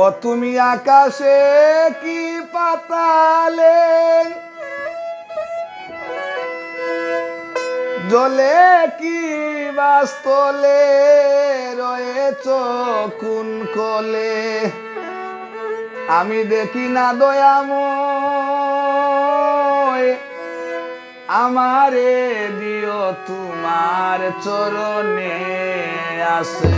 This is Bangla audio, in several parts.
ও তুমি আকাশে কি পাতালে? জলে কি বাস্তলে রয়েছ কোন কলে আমি দেখি না দয়াময়, আমারে দিও তোমার চরণে আসে।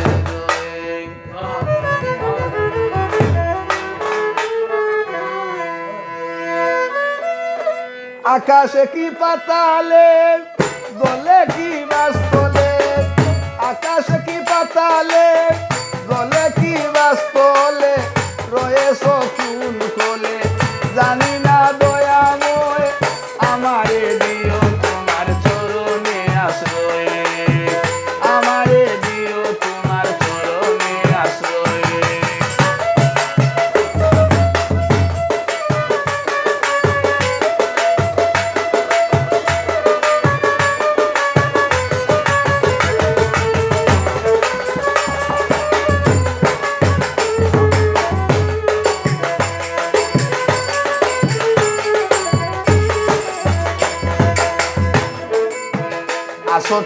আকাশে কি পাতালে গলে কি বাস্তলে আকাশে কি পাতালে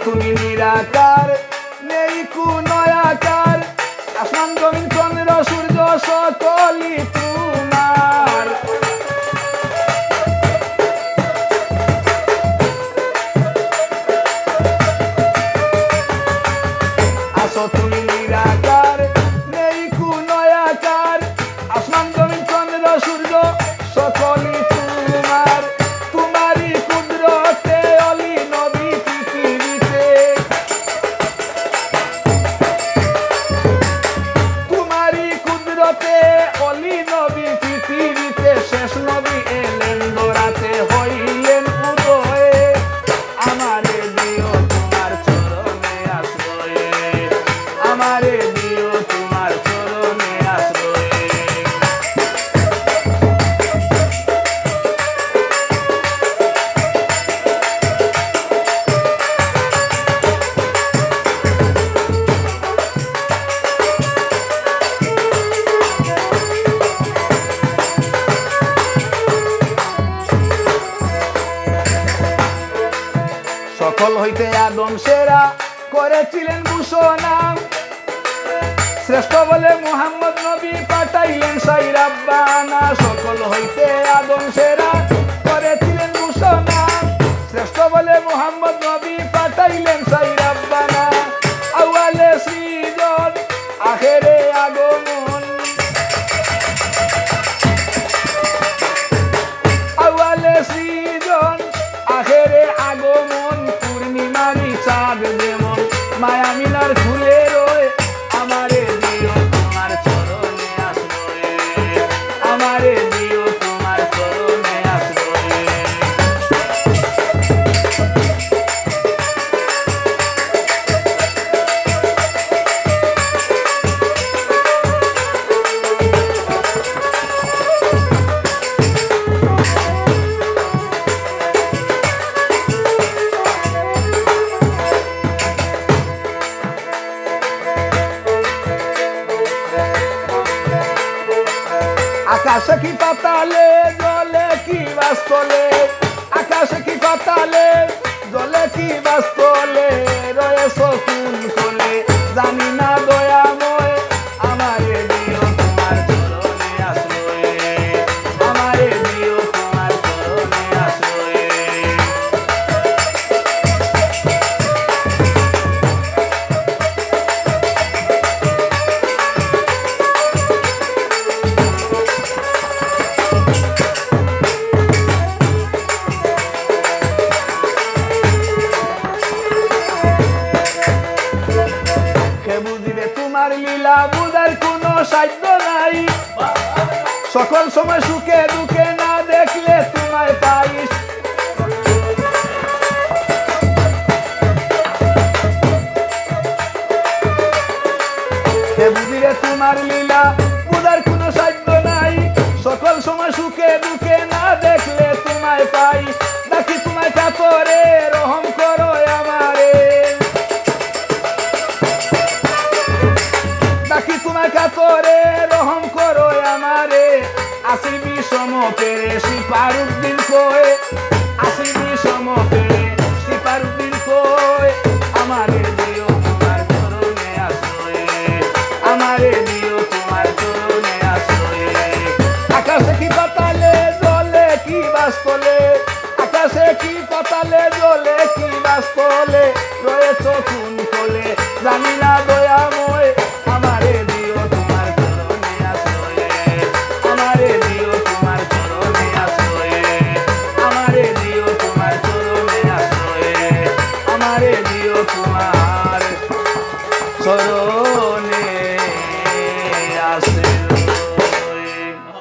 তুমি নিরাকার, নেই কুনয়াকার। আসমান জমিন চন্দ্র সূর্য সকলি তোমার। আসো তুমি নিরাকার, নেই কুনয়াকার। আসমান জমিন চন্দ্র সূর্য সকলি হইতে আদম সেরা করেছিলেন ঘোষণা। শ্রেষ্ঠ বলে মোহাম্মদ নবী পাঠাইলেন সাই রাব্বানা সকল হইতে আদম সেরা করেছিলেন ঘোষণা। শ্রেষ্ঠ বলে মোহাম্মদ নবী পাঠাইলেন সাই রাব্বানা আউয়ালে সৃজন, আখেরে আগমন। আওয়ালে সৃজন কি পাতালে, জলে কি বাস্তলে? আকাশে কি পাতালে, জলে কি বাস্তলে? রয়েছ কোন কোলে জানি না লীলা বুঝার কোনো সাধ্য নাই। সকল সময় সুখে দুঃখে না দেখলে তোমায় পাইস তোমার লীলা, বুঝার কোনো সাধ্য নাই। সকল সময় সুখে দুঃখে না দেখলে তোমায় পাই। দেখি তোমায় কাতরে বিষম পেরে সিপারুদ্দিন কয়ে আসির বিষম পেরে সিপারুদ্দিন কয়ে আমারে দিও তোমার চরণে আসরে আমারে দিও তোমার চরণে কি পাতালে জলে কি আকাশে কি পাতালে জলে কি বাস্তলে রয়েছ জানি